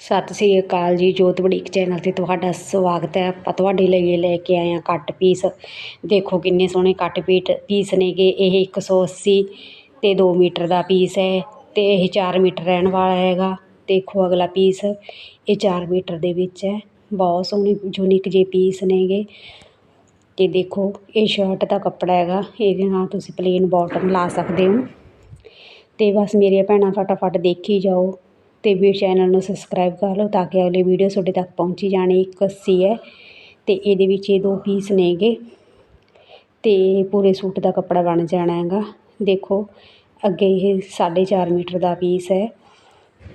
ਸਤਿ ਸ੍ਰੀ ਅਕਾਲ ਜੀ, ਜੋਤ ਬੜੀਕ ਚੈਨਲ ਤੇ ਤੁਹਾਡਾ ਸਵਾਗਤ ਹੈ। ਆਪਾਂ ਤੁਹਾਡੇ ਲਈ ਲੈ ਕੇ ਆਏ ਹਾਂ ਕੱਟ ਪੀਸ ਦੇਖੋ ਕਿੰਨੇ ਸੋਹਣੇ ਕੱਟ ਪੀਟ ਪੀਸ ਨੇਗੇ। ਇਹ 180 ਤੇ 2 ਮੀਟਰ ਦਾ ਪੀਸ ਹੈ ਤੇ ਇਹ 4 ਮੀਟਰ ਰਹਿਣ ਵਾਲਾ ਹੈਗਾ। ਦੇਖੋ ਅਗਲਾ ਪੀਸ ਇਹ 4 ਮੀਟਰ ਦੇ ਵਿੱਚ ਹੈ। ਬਹੁਤ ਸੋਹਣੇ ਯੂਨੀਕ ਜੇ ਪੀਸ ਨੇਗੇ। ਤੇ ਦੇਖੋ, ਇਹ ਸ਼ਰਟ ਦਾ ਕੱਪੜਾ ਹੈਗਾ। ਇਹਦੇ ਨਾਲ ਤੁਸੀਂ ਪਲੇਨ ਬਾਟਮ ਲਾ ਸਕਦੇ ਹੋ। ਤੇ ਬਸ ਮੇਰੀਆਂ ਭੈਣਾਂ ਫਟਾਫਟ ਦੇਖੀ ਜਾਓ। ਤੇ ਵੀ ਚੈਨਲ ਨੂੰ ਸਬਸਕ੍ਰਾਈਬ ਕਰ ਲਓ ਤਾਂ ਕਿ ਅਗਲੀ ਵੀਡੀਓ ਤੁਹਾਡੇ ਤੱਕ ਪਹੁੰਚੀ ਜਾਣੀ ਇੱਕ ਅੱਸੀ ਹੈ ਤੇ ਇਹਦੇ ਵਿੱਚ ਇਹ ਦੋ ਪੀਸ ਨੇਗੇ ਤੇ ਪੂਰੇ ਸੂਟ ਦਾ ਕੱਪੜਾ ਬਣ ਜਾਣਾ ਹੈਗਾ। ਦੇਖੋ, ਅੱਗੇ ਇਹ 4.5 ਮੀਟਰ ਦਾ ਪੀਸ ਹੈ।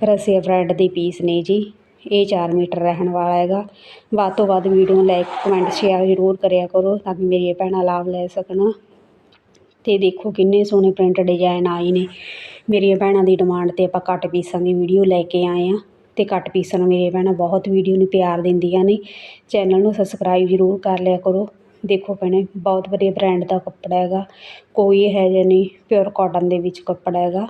ਰਸੀਆ ਬ੍ਰਾਂਡ ਦੇ ਪੀਸ ਨੇ ਜੀ। ਇਹ 4 ਮੀਟਰ ਰਹਿਣ ਵਾਲਾ ਹੈਗਾ। ਵੱਧ ਤੋਂ ਵੱਧ ਵੀਡੀਓ ਲਾਈਕ ਕਮੈਂਟ ਸ਼ੇਅਰ ਜ਼ਰੂਰ ਕਰਿਆ ਕਰੋ ਤਾਂ ਕਿ ਮੇਰੀਆਂ ਭੈਣਾਂ ਲਾਭ ਲੈ ਸਕਣ। ਅਤੇ ਦੇਖੋ ਕਿੰਨੇ ਸੋਹਣੇ ਪ੍ਰਿੰਟ ਡਿਜ਼ਾਇਨ ਆਏ ਨੇ। ਮੇਰੀਆਂ ਭੈਣਾਂ ਦੀ ਡਿਮਾਂਡ ਤੇ ਆਪਾਂ ਕੱਟ ਪੀਸਾਂ ਦੀ ਵੀਡੀਓ ਲੈ ਕੇ ਆਏ ਹਾਂ ਅਤੇ ਕੱਟ ਪੀਸਾਂ ਨੂੰ ਮੇਰੀਆਂ ਭੈਣਾਂ ਬਹੁਤ ਵੀਡੀਓ ਨੂੰ ਪਿਆਰ ਦਿੰਦੀਆਂ ਨੇ। ਚੈਨਲ ਨੂੰ ਸਬਸਕ੍ਰਾਈਬ ਜ਼ਰੂਰ ਕਰ ਲਿਆ ਕਰੋ। ਦੇਖੋ ਭੈਣੇ, ਬਹੁਤ ਵਧੀਆ ਬ੍ਰੈਂਡ ਦਾ ਕੱਪੜਾ ਹੈਗਾ। ਕੋਈ ਇਹੋ ਜਿਹਾ ਨਹੀਂ ਪਿਓਰ ਕੋਟਨ ਦੇ ਵਿੱਚ ਕੱਪੜਾ ਹੈਗਾ।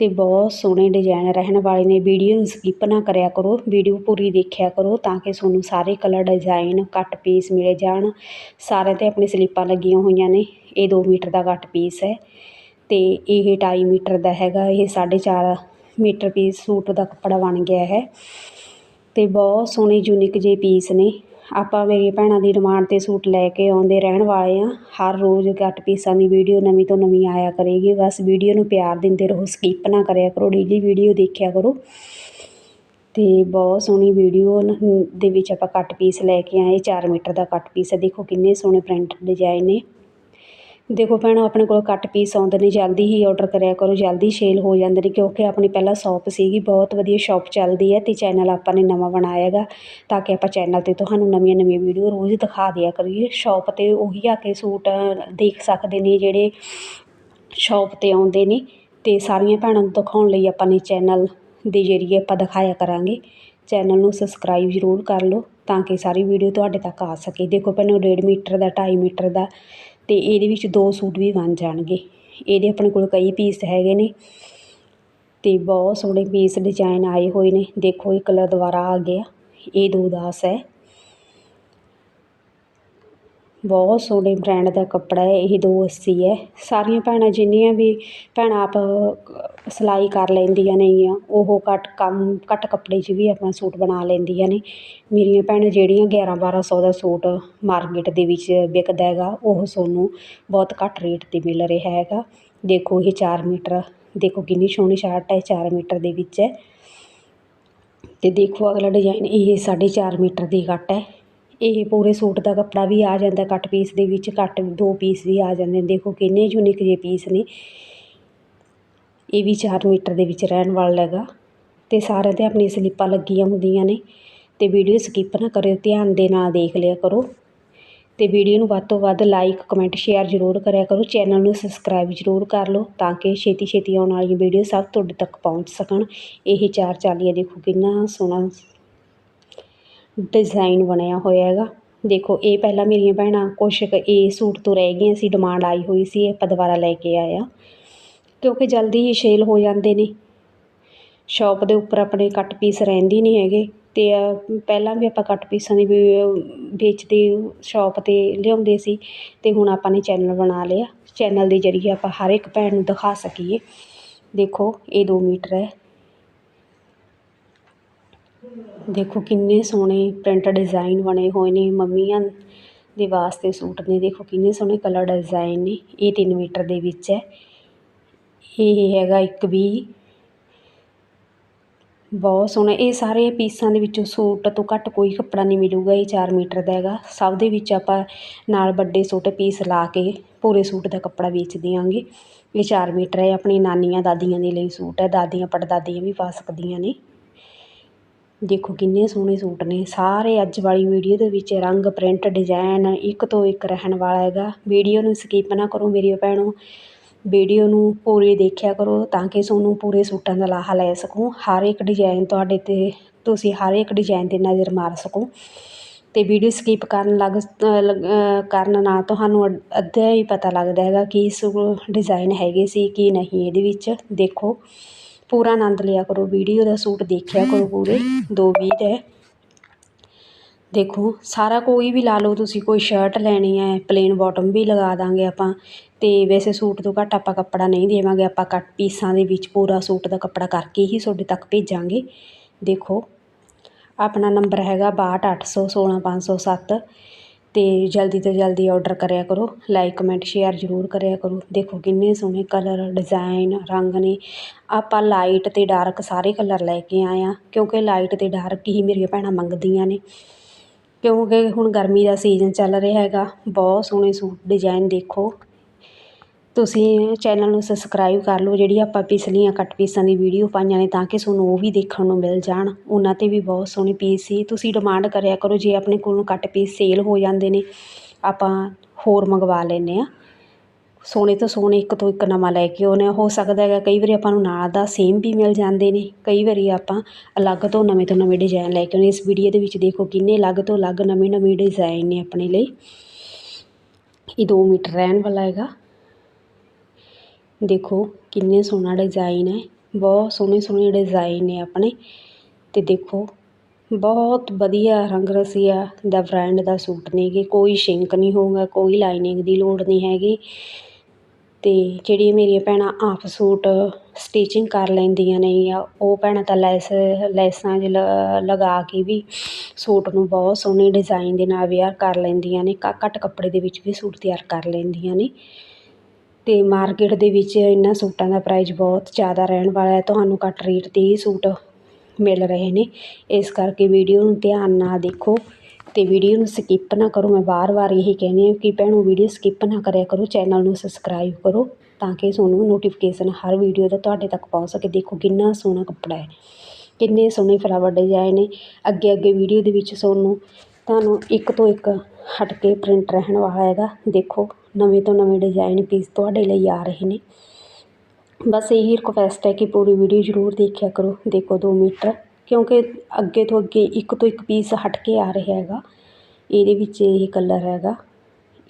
ਅਤੇ ਬਹੁਤ ਸੋਹਣੇ ਡਿਜ਼ਾਇਨ ਰਹਿਣ ਵਾਲੇ ਨੇ। ਵੀਡੀਓ ਨੂੰ ਸਕਿੱਪ ਨਾ ਕਰਿਆ ਕਰੋ। ਵੀਡੀਓ ਪੂਰੀ ਦੇਖਿਆ ਕਰੋ ਤਾਂ ਕਿ ਤੁਹਾਨੂੰ ਸਾਰੇ ਕਲਰ ਡਿਜ਼ਾਇਨ ਕੱਟ ਪੀਸ ਮਿਲੇ ਜਾਣ। ਸਾਰਿਆਂ ਤੇ ਆਪਣੀ ਸਲੀਪਾਂ ਲੱਗੀਆਂ ਹੋਈਆਂ ਨੇ। ਇਹ 2 ਮੀਟਰ ਦਾ ਕੱਟ ਪੀਸ ਹੈ ਅਤੇ ਇਹ 2.5 ਮੀਟਰ ਦਾ ਹੈਗਾ। ਇਹ 4.5 ਮੀਟਰ ਪੀਸ ਸੂਟ ਦਾ ਕੱਪੜਾ ਬਣ ਗਿਆ ਹੈ ਅਤੇ ਬਹੁਤ ਸੋਹਣੇ ਯੂਨਿਕ ਜਿਹੇ ਪੀਸ ਨੇ। ਆਪਾਂ ਮੇਰੀ ਭੈਣਾਂ ਦੀ ਡਿਮਾਂਡ ਤੇ ਸੂਟ ਲੈ ਕੇ ਆਉਂਦੇ ਰਹਿਣ ਵਾਲੇ ਹਾਂ। ਹਰ ਰੋਜ਼ ਕੱਟ ਪੀਸਾਂ ਦੀ ਵੀਡੀਓ ਨਵੀਂ ਤੋਂ ਨਵੀਂ ਆਇਆ ਕਰੇਗੀ। ਬਸ ਵੀਡੀਓ ਨੂੰ ਪਿਆਰ ਦਿੰਦੇ ਰਹੋ ਸਕਿੱਪ ਨਾ ਕਰਿਆ ਕਰੋ ਡੇਲੀ ਵੀਡੀਓ ਦੇਖਿਆ ਕਰੋ। ਅਤੇ ਬਹੁਤ ਸੋਹਣੀ ਵੀਡੀਓ ਦੇ ਵਿੱਚ ਆਪਾਂ ਕੱਟ ਪੀਸ ਲੈ ਕੇ ਆਏ। ਚਾਰ ਮੀਟਰ ਦਾ ਕੱਟ ਪੀਸ ਹੈ ਦੇਖੋ ਕਿੰਨੇ ਸੋਹਣੇ ਪ੍ਰਿੰਟ ਡਿਜ਼ਾਇਨ ਨੇ। ਦੇਖੋ ਭੈਣੋ, ਆਪਣੇ ਕੋਲ ਘੱਟ ਪੀਸ ਆਉਂਦੇ ਨੇ, ਜਲਦੀ ਹੀ ਔਡਰ ਕਰਿਆ ਕਰੋ, ਜਲਦੀ ਸੇਲ ਹੋ ਜਾਂਦੇ ਨੇ, ਕਿਉਂਕਿ ਆਪਣੀ ਪਹਿਲਾਂ ਸ਼ੌਪ ਸੀਗੀ, ਬਹੁਤ ਵਧੀਆ ਸ਼ੌਪ ਚੱਲਦੀ ਹੈ ਅਤੇ ਚੈਨਲ ਆਪਾਂ ਨੇ ਨਵਾਂ ਬਣਾਇਆ ਹੈਗਾ, ਤਾਂ ਕਿ ਆਪਾਂ ਚੈਨਲ ਤੇ ਤੁਹਾਨੂੰ ਨਵੀਆਂ ਨਵੀਆਂ ਵੀਡੀਓ ਰੋਜ਼ ਦਿਖਾ ਦਿਆ ਕਰੀਏ। ਸ਼ੌਪ ਤੇ ਉਹੀ ਆ ਕੇ ਸੂਟ ਦੇਖ ਸਕਦੇ ਨੇ ਜਿਹੜੇ ਸ਼ੌਪ ਤੇ ਆਉਂਦੇ ਨੇ ਅਤੇ ਸਾਰੀਆਂ ਭੈਣਾਂ ਨੂੰ ਦਿਖਾਉਣ ਲਈ ਆਪਾਂ ਨੇ ਚੈਨਲ ਦੇ ਜ਼ਰੀਏ ਆਪਾਂ ਦਿਖਾਇਆ ਕਰਾਂਗੇ। ਚੈਨਲ ਨੂੰ ਸਬਸਕ੍ਰਾਈਬ ਜ਼ਰੂਰ ਕਰ ਲਓ, ਤਾਂ ਕਿ ਸਾਰੀ ਵੀਡੀਓ ਤੁਹਾਡੇ ਤੱਕ ਆ ਸਕੇ। ਦੇਖੋ ਭੈਣੋ, ਡੇਢ ਮੀਟਰ ਦਾ, ਢਾਈ ਮੀਟਰ ਦਾ ਅਤੇ ਇਹਦੇ ਵਿੱਚ ਦੋ ਸੂਟ ਵੀ ਬਣ ਜਾਣਗੇ। ਇਹਦੇ ਆਪਣੇ ਕੋਲ ਕਈ ਪੀਸ ਹੈਗੇ ਨੇ ਅਤੇ ਬਹੁਤ ਸੋਹਣੇ ਪੀਸ ਡਿਜ਼ਾਇਨ ਆਏ ਹੋਏ ਨੇ। ਦੇਖੋ ਇਹ ਕਲਰ ਦੁਬਾਰਾ ਆ ਗਿਆ। ਇਹ ਦੋ ਦਾਸ ਹੈ। ਬਹੁਤ ਸੋਹਣੇ ਬ੍ਰੈਂਡ ਦਾ ਕੱਪੜਾ ਹੈ, ਇਹ 280 ਹੈ। ਸਾਰੀਆਂ ਭੈਣਾਂ ਜਿੰਨੀਆਂ ਵੀ ਭੈਣਾਂ ਆਪ ਸਿਲਾਈ ਕਰ ਲੈਂਦੀਆਂ ਨੇਗੀਆਂ ਉਹ ਘੱਟ ਕੰਮ, ਘੱਟ ਕੱਪੜੇ 'ਚ ਵੀ ਆਪਣਾ ਸੂਟ ਬਣਾ ਲੈਂਦੀਆਂ ਨੇ। ਮੇਰੀਆਂ ਭੈਣਾਂ ਜਿਹੜੀਆਂ 11 1200 ਦਾ ਸੂਟ ਮਾਰਕੀਟ ਦੇ ਵਿੱਚ ਵਿਕਦਾ ਹੈਗਾ, ਉਹ ਤੁਹਾਨੂੰ ਬਹੁਤ ਘੱਟ ਰੇਟ 'ਤੇ ਮਿਲ ਰਿਹਾ ਹੈਗਾ। ਦੇਖੋ ਇਹ ਚਾਰ ਮੀਟਰ, ਦੇਖੋ ਕਿੰਨੀ ਸੋਹਣੀ ਸ਼ਰਟ ਹੈ, ਚਾਰ ਮੀਟਰ ਦੇ ਵਿੱਚ ਹੈ। ਅਤੇ ਦੇਖੋ ਅਗਲਾ ਡਿਜ਼ਾਇਨ ਇਹ 4.5 ਮੀਟਰ ਦੀ ਕੱਟ ਹੈ। ਇਹ ਪੂਰੇ ਸੂਟ ਦਾ ਕੱਪੜਾ ਵੀ ਆ ਜਾਂਦਾ, ਕੱਟ ਪੀਸ ਦੇ ਵਿੱਚ ਕੱਟ ਦੋ ਪੀਸ ਵੀ ਆ ਜਾਂਦੇ ਨੇ। ਦੇਖੋ ਕਿੰਨੇ ਯੂਨੀਕ ਜੇ ਪੀਸ ਨੇ। ਇਹ ਵੀ 4 ਮੀਟਰ ਦੇ ਵਿੱਚ ਰਹਿਣ ਵਾਲਾ ਹੈਗਾ। ਤੇ ਸਾਰਿਆਂ 'ਤੇ ਆਪਣੀ ਸਲੀਪਾਂ ਲੱਗੀਆਂ ਹੁੰਦੀਆਂ ਨੇ। ਤੇ ਵੀਡੀਓ ਸਕਿਪ ਨਾ ਕਰਿਓ, ਧਿਆਨ ਦੇ ਨਾਲ ਦੇਖ ਲਿਆ ਕਰੋ। ਤੇ ਵੀਡੀਓ ਨੂੰ ਵੱਧ ਤੋਂ ਵੱਧ ਲਾਈਕ ਕਮੈਂਟ ਸ਼ੇਅਰ ਜ਼ਰੂਰ ਕਰਿਆ ਕਰੋ। ਚੈਨਲ ਨੂੰ ਸਬਸਕ੍ਰਾਈਬ ਜ਼ਰੂਰ ਕਰ ਲਓ, ਤਾਂ ਕਿ ਛੇਤੀ ਛੇਤੀ ਆਉਣ ਵਾਲੀਆਂ ਵੀਡੀਓ ਸਭ ਤੁਹਾਡੇ ਤੱਕ ਪਹੁੰਚ ਸਕਣ। ਇਹ ਚਾਰ ਚਾਲੀਆ ਦੇਖੋ ਕਿੰਨਾ ਸੋਹਣਾ ਡਿਜ਼ਾਈਨ ਬਣਿਆ ਹੋਇਆ ਹੈਗਾ। ਦੇਖੋ, ਇਹ ਪਹਿਲਾਂ ਮੇਰੀਆਂ ਭੈਣਾਂ ਕੁਛ ਕੁ ਇਹ ਸੂਟ ਤੋਂ ਰਹਿ ਗਈਆਂ ਸੀ ਡਿਮਾਂਡ ਆਈ ਹੋਈ ਸੀ ਆਪਾਂ ਦੁਬਾਰਾ ਲੈ ਕੇ ਆਏ ਆ। ਕਿਉਂਕਿ ਜਲਦੀ ਹੀ ਸੇਲ ਹੋ ਜਾਂਦੇ ਨੇ। ਸ਼ੌਪ ਦੇ ਉੱਪਰ ਆਪਣੇ ਕੱਟ ਪੀਸ ਰਹਿੰਦੇ ਨਹੀਂ ਹੈਗੇ। ਅਤੇ ਪਹਿਲਾਂ ਵੀ ਆਪਾਂ ਕੱਟ ਪੀਸਾਂ ਦੀ ਵੇਚਦੇ ਸ਼ੌਪ 'ਤੇ ਲਿਆਉਂਦੇ ਸੀ। ਅਤੇ ਹੁਣ ਆਪਾਂ ਨੇ ਚੈਨਲ ਬਣਾ ਲਿਆ। ਚੈਨਲ ਦੇ ਜ਼ਰੀਏ ਆਪਾਂ ਹਰ ਇੱਕ ਭੈਣ ਨੂੰ ਦਿਖਾ ਸਕੀਏ। ਦੇਖੋ, ਇਹ ਦੋ ਮੀਟਰ ਹੈ। ਦੇਖੋ ਕਿੰਨੇ ਸੋਹਣੇ ਪ੍ਰਿੰਟ ਡਿਜ਼ਾਈਨ ਬਣੇ ਹੋਏ ਨੇ ਮੰਮੀਆਂ ਦੇ ਵਾਸਤੇ ਸੂਟ ਨੇ। ਦੇਖੋ ਕਿੰਨੇ ਸੋਹਣੇ ਕਲਰ ਡਿਜ਼ਾਈਨ ਨੇ। ਇਹ 3 ਮੀਟਰ ਦੇ ਵਿੱਚ ਹੈ। ਇਹ ਹੈਗਾ ਇੱਕ ਵੀ। ਬਹੁਤ ਸੋਹਣਾ। ਇਹ ਸਾਰੇ ਪੀਸਾਂ ਦੇ ਵਿੱਚੋਂ ਸੂਟ ਤੋਂ ਘੱਟ ਕੋਈ ਕੱਪੜਾ ਨਹੀਂ ਮਿਲੂਗਾ। ਇਹ 4 ਮੀਟਰ ਦਾ ਹੈਗਾ। ਸਭ ਦੇ ਵਿੱਚ ਆਪਾਂ ਨਾਲ ਵੱਡੇ ਛੋਟੇ ਪੀਸ ਲਾ ਕੇ ਪੂਰੇ ਸੂਟ ਦਾ ਕੱਪੜਾ ਵੇਚ ਦਿਆਂਗੇ। ਇਹ 4 ਮੀਟਰ ਹੈ। ਆਪਣੀ ਨਾਨੀਆਂ ਦਾਦੀਆਂ ਦੇ ਲਈ ਸੂਟ ਹੈ। ਦਾਦੀਆਂ, ਪੜਦਾਦੀਆਂ ਵੀ ਪਾ ਸਕਦੀਆਂ ਨੇ। ਦੇਖੋ ਕਿੰਨੇ ਸੋਹਣੇ ਸੂਟ ਨੇ। ਸਾਰੇ ਅੱਜ ਵਾਲੀ ਵੀਡੀਓ ਦੇ ਵਿੱਚ ਰੰਗ, ਪ੍ਰਿੰਟ, ਡਿਜ਼ਾਇਨ ਇੱਕ ਤੋਂ ਇੱਕ ਰਹਿਣ ਵਾਲਾ ਹੈਗਾ। ਵੀਡੀਓ ਨੂੰ ਸਕਿਪ ਨਾ ਕਰੋ ਮੇਰੀ ਭੈਣੋ। ਵੀਡੀਓ ਨੂੰ ਪੂਰੀ ਦੇਖਿਆ ਕਰੋ ਤਾਂ ਕਿ ਤੁਹਾਨੂੰ ਪੂਰੇ ਸੂਟਾਂ ਦਾ ਲਾਹਾ ਲੈ ਸਕੋ। ਹਰ ਇੱਕ ਡਿਜ਼ਾਈਨ ਤੁਹਾਡੇ 'ਤੇ, ਤੁਸੀਂ ਹਰ ਇੱਕ ਡਿਜ਼ਾਈਨ 'ਤੇ ਨਜ਼ਰ ਮਾਰ ਸਕੋ। ਅਤੇ ਵੀਡੀਓ ਸਕਿਪ ਕਰਨ ਲੱਗ, ਕਰਨ ਨਾਲ ਤੁਹਾਨੂੰ ਅੱਧਾ ਹੀ ਪਤਾ ਲੱਗਦਾ ਹੈਗਾ ਕਿ ਇਸ ਡਿਜ਼ਾਈਨ ਹੈਗੇ ਸੀ ਕਿ ਨਹੀਂ ਇਹਦੇ ਵਿੱਚ। ਦੇਖੋ। ਪੂਰਾ ਆਨੰਦ ਲਿਆ ਕਰੋ, ਵੀਡੀਓ ਦਾ ਸੂਟ ਦੇਖਿਆ ਕਰੋ ਪੂਰੇ, ਦੋ ਵੀਹ ਦੇ ਦੇਖੋ, ਸਾਰਾ ਕੋਈ ਵੀ ਲਾ ਲਓ, ਤੁਸੀਂ ਕੋਈ ਸ਼ਰਟ ਲੈਣੀ ਹੈ ਪਲੇਨ ਬਾਟਮ ਵੀ ਲਗਾ ਦਾਂਗੇ ਆਪਾਂ ਅਤੇ ਵੈਸੇ ਸੂਟ ਤੋਂ ਘੱਟ ਆਪਾਂ ਕੱਪੜਾ ਨਹੀਂ ਦੇਵਾਂਗੇ, ਆਪਾਂ ਕੱਟ ਪੀਸਾਂ ਦੇ ਵਿੱਚ ਪੂਰਾ ਸੂਟ ਦਾ ਕੱਪੜਾ ਕਰਕੇ ਹੀ ਤੁਹਾਡੇ ਤੱਕ ਭੇਜਾਂਗੇ। ਦੇਖੋ, ਆਪਣਾ ਨੰਬਰ ਹੈਗਾ ਬਾਹਠ ਅੱਠ ਸੌ ਸੋਲ੍ਹਾਂ ਪੰਜ ਸੌ ਸੱਤ। ਅਤੇ ਜਲਦੀ ਤੋਂ ਜਲਦੀ ਔਡਰ ਕਰਿਆ ਕਰੋ ਲਾਈਕ ਕਮੈਂਟ ਸ਼ੇਅਰ ਜ਼ਰੂਰ ਕਰਿਆ ਕਰੋ। ਦੇਖੋ ਕਿੰਨੇ ਸੋਹਣੇ ਕਲਰ ਡਿਜ਼ਾਇਨ ਰੰਗ ਨੇ। ਆਪਾਂ ਲਾਈਟ ਅਤੇ ਡਾਰਕ ਸਾਰੇ ਕਲਰ ਲੈ ਕੇ ਆਏ ਹਾਂ, ਕਿਉਂਕਿ ਲਾਈਟ ਅਤੇ ਡਾਰਕ ਹੀ ਮੇਰੀਆਂ ਭੈਣਾਂ ਮੰਗਦੀਆਂ ਨੇ। ਕਿਉਂਕਿ ਹੁਣ ਗਰਮੀ ਦਾ ਸੀਜ਼ਨ ਚੱਲ ਰਿਹਾ ਹੈਗਾ, ਬਹੁਤ ਸੋਹਣੇ ਸੂਟ ਡਿਜ਼ਾਇਨ ਦੇਖੋ। ਤੁਸੀਂ ਚੈਨਲ ਨੂੰ ਸਬਸਕ੍ਰਾਈਬ ਕਰ ਲਓ, ਜਿਹੜੀ ਆਪਾਂ ਪਿਛਲੀਆਂ ਕੱਟ ਪੀਸਾਂ ਦੀ ਵੀਡੀਓ ਪਾਈਆਂ ਨੇ, ਤਾਂ ਕਿ ਤੁਹਾਨੂੰ ਉਹ ਵੀ ਦੇਖਣ ਨੂੰ ਮਿਲ ਜਾਣ। ਉਹਨਾਂ 'ਤੇ ਵੀ ਬਹੁਤ ਸੋਹਣੇ ਪੀਸ ਸੀ। ਤੁਸੀਂ ਡਿਮਾਂਡ ਕਰਿਆ ਕਰੋ, ਜੇ ਆਪਣੇ ਕੋਲੋਂ ਕੱਟ ਪੀਸ ਸੇਲ ਹੋ ਜਾਂਦੇ ਨੇ, ਆਪਾਂ ਹੋਰ ਮੰਗਵਾ ਲੈਂਦੇ ਹਾਂ। ਸੋਹਣੇ ਤੋਂ ਸੋਹਣੇ ਇੱਕ ਤੋਂ ਇੱਕ ਨਵਾਂ ਲੈ ਕੇ ਆਉਂਦੇ ਹਾਂ। ਹੋ ਸਕਦਾ ਹੈਗਾ ਕਈ ਵਾਰੀ ਆਪਾਂ ਨੂੰ ਨਾਲ ਦਾ ਸੇਮ ਵੀ ਮਿਲ ਜਾਂਦੇ ਨੇ। ਕਈ ਵਾਰੀ ਆਪਾਂ ਅਲੱਗ ਤੋਂ ਨਵੇਂ ਤੋਂ ਨਵੇਂ ਡਿਜ਼ਾਇਨ ਲੈ ਕੇ ਆਉਂਦੇ ਇਸ ਵੀਡੀਓ ਦੇ ਵਿੱਚ ਦੇਖੋ ਕਿੰਨੇ ਅਲੱਗ ਤੋਂ ਅਲੱਗ ਨਵੇਂ ਨਵੇਂ ਡਿਜ਼ਾਇਨ ਨੇ ਆਪਣੇ ਲਈ। ਇਹ 2 ਮੀਟਰ ਰਹਿਣ ਵਾਲਾ ਹੈਗਾ। ਦੇਖੋ, ਕਿੰਨੇ ਸੋਹਣਾ ਡਿਜ਼ਾਈਨ ਹੈ। ਬਹੁਤ ਸੋਹਣੇ ਸੋਹਣੇ ਡਿਜ਼ਾਈਨ ਨੇ ਆਪਣੇ। ਅਤੇ ਦੇਖੋ, ਬਹੁਤ ਵਧੀਆ ਰੰਗ ਰਸੀਆ ਦਾ ਬ੍ਰਾਂਡ ਦਾ ਸੂਟ ਨੇਗੇ ਕੋਈ ਸ਼ਿੰਕ ਨਹੀਂ ਹੋਊਗਾ, ਕੋਈ ਲਾਈਨਿੰਗ ਦੀ ਲੋੜ ਨਹੀਂ ਹੈਗੀ। ਅਤੇ ਜਿਹੜੀਆਂ ਮੇਰੀਆਂ ਭੈਣਾਂ ਆਪ ਸੂਟ ਸਟਿਚਿੰਗ ਕਰ ਲੈਂਦੀਆਂ ਨੇ ਜਾਂ ਉਹ ਭੈਣਾਂ ਤਾਂ ਲੈਸ, ਲੈਸਾਂ ਲ, ਲਗਾ ਕੇ ਵੀ ਸੂਟ ਨੂੰ ਬਹੁਤ ਸੋਹਣੇ ਡਿਜ਼ਾਈਨ ਦੇ ਨਾਲ ਵੇਅਰ ਕਰ ਲੈਂਦੀਆਂ ਨੇ। ਘੱਟ ਕੱਪੜੇ ਦੇ ਵਿੱਚ ਵੀ ਸੂਟ ਤਿਆਰ ਕਰ ਲੈਂਦੀਆਂ ਨੇ। ਅਤੇ ਮਾਰਕੀਟ ਦੇ ਵਿੱਚ ਇਹਨਾਂ ਸੂਟਾਂ ਦਾ ਪ੍ਰਾਈਜ਼ ਬਹੁਤ ਜ਼ਿਆਦਾ ਰਹਿਣ ਵਾਲਾ ਹੈ। ਤੁਹਾਨੂੰ ਘੱਟ ਰੇਟ 'ਤੇ ਹੀ ਸੂਟ ਮਿਲ ਰਹੇ ਨੇ। ਇਸ ਕਰਕੇ ਵੀਡੀਓ ਨੂੰ ਧਿਆਨ ਨਾਲ ਦੇਖੋ ਅਤੇ ਵੀਡੀਓ ਨੂੰ ਸਕਿੱਪ ਨਾ ਕਰੋ। ਮੈਂ ਵਾਰ ਵਾਰ ਇਹੀ ਕਹਿੰਦੀ ਹਾਂ ਕਿ ਭੈਣੋ ਵੀਡੀਓ ਸਕਿੱਪ ਨਾ ਕਰਿਆ ਕਰੋ। ਚੈਨਲ ਨੂੰ ਸਬਸਕ੍ਰਾਈਬ ਕਰੋ ਤਾਂ ਕਿ ਤੁਹਾਨੂੰ ਨੋਟੀਫਿਕੇਸ਼ਨ ਹਰ ਵੀਡੀਓ ਦਾ ਤੁਹਾਡੇ ਤੱਕ ਪਹੁੰਚ ਸਕੇ। ਦੇਖੋ ਕਿੰਨਾ ਸੋਹਣਾ ਕੱਪੜਾ ਹੈ, ਕਿੰਨੇ ਸੋਹਣੇ ਫਲਾਵਰ ਡਿਜ਼ਾਈਨ ਨੇ। ਅੱਗੇ ਅੱਗੇ ਵੀਡੀਓ ਦੇ ਵਿੱਚ ਤੁਹਾਨੂੰ ਤੁਹਾਨੂੰ ਇੱਕ ਤੋਂ ਇੱਕ ਹਟ ਕੇ ਪ੍ਰਿੰਟ ਰਹਿਣ ਵਾਲਾ ਹੈਗਾ। ਦੇਖੋ ਨਵੇਂ ਤੋਂ ਨਵੇਂ ਡਿਜ਼ਾਇਨ ਪੀਸ ਤੁਹਾਡੇ ਲਈ ਆ ਰਹੇ ਨੇ। ਬਸ ਇਹੀ ਰਿਕੁਐਸਟ ਹੈ ਕਿ ਪੂਰੀ ਵੀਡੀਓ ਜ਼ਰੂਰ ਦੇਖਿਆ ਕਰੋ। ਦੇਖੋ 2 ਮੀਟਰ, ਕਿਉਂਕਿ ਅੱਗੇ ਤੋਂ ਅੱਗੇ ਇੱਕ ਤੋਂ ਇੱਕ ਪੀਸ ਹਟ ਕੇ ਆ ਰਿਹਾ ਹੈਗਾ। ਇਹਦੇ ਵਿੱਚ ਇਹ ਕਲਰ ਹੈਗਾ।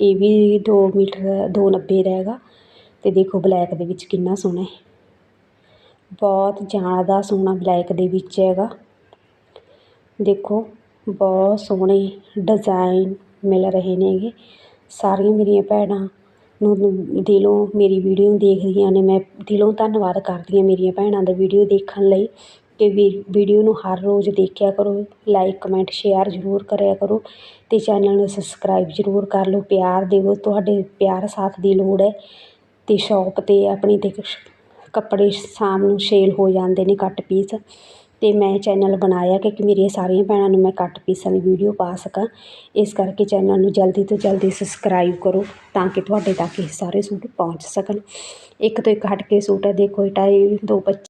ਇਹ ਵੀ 2 ਮੀਟਰ, ਦੋ ਨੱਬੇ ਦਾ ਹੈਗਾ। ਅਤੇ ਦੇਖੋ ਬਲੈਕ ਦੇ ਵਿੱਚ ਕਿੰਨਾ ਸੋਹਣਾ ਹੈ। ਬਹੁਤ ਜ਼ਿਆਦਾ ਸੋਹਣਾ ਬਲੈਕ ਦੇ ਵਿੱਚ ਹੈਗਾ। ਦੇਖੋ, ਬਹੁਤ ਸੋਹਣੇ ਡਿਜ਼ਾਈਨ ਮਿਲ ਰਹੇ ਨੇਗੇ। ਸਾਰੀਆਂ ਮੇਰੀਆਂ ਭੈਣਾਂ ਨੂੰ ਦਿਲੋਂ ਮੇਰੀ ਵੀਡੀਓ ਦੇਖਦੀਆਂ ਨੇ, ਮੈਂ ਦਿਲੋਂ ਧੰਨਵਾਦ ਕਰਦੀ ਹਾਂ ਮੇਰੀਆਂ ਭੈਣਾਂ ਦਾ ਵੀਡੀਓ ਦੇਖਣ ਲਈ ਅਤੇ ਵੀ ਵੀਡੀਓ ਨੂੰ ਹਰ ਰੋਜ਼ ਦੇਖਿਆ ਕਰੋ ਲਾਈਕ ਕਮੈਂਟ ਸ਼ੇਅਰ ਜ਼ਰੂਰ ਕਰਿਆ ਕਰੋ ਅਤੇ ਚੈਨਲ ਨੂੰ ਸਬਸਕ੍ਰਾਈਬ ਜ਼ਰੂਰ ਕਰ ਲਓ, ਪਿਆਰ ਦਿਓ, ਤੁਹਾਡੇ ਪਿਆਰ ਸਾਥ ਦੀ ਲੋੜ ਹੈ ਅਤੇ ਸ਼ੋਪ 'ਤੇ ਆਪਣੀ 'ਤੇ ਕੱਪੜੇ ਸ਼ਾਮ ਨੂੰ ਸੇਲ ਹੋ ਜਾਂਦੇ ਨੇ ਕੱਟ ਪੀਸ ਅਤੇ ਮੈਂ ਚੈਨਲ ਬਣਾਇਆ ਕਿ ਮੇਰੀਆਂ ਸਾਰੀਆਂ ਭੈਣਾਂ ਨੂੰ ਮੈਂ ਕੱਟ ਪੀਸਾਂ ਦੀ ਵੀਡੀਓ ਪਾ ਸਕਾਂ। ਇਸ ਕਰਕੇ ਚੈਨਲ ਨੂੰ ਜਲਦੀ ਤੋਂ ਜਲਦੀ ਸਬਸਕ੍ਰਾਈਬ ਕਰੋ ਤਾਂ ਕਿ ਤੁਹਾਡੇ ਤੱਕ ਇਹ ਸਾਰੇ ਸੂਟ ਪਹੁੰਚ ਸਕਣ। ਇੱਕ ਤੋਂ ਇੱਕ ਹਟ ਕੇ ਸੂਟ ਹੈ ਦੇਖੋ ਇਹ ਢਾਈ ਦੋ ਪੱਚੀ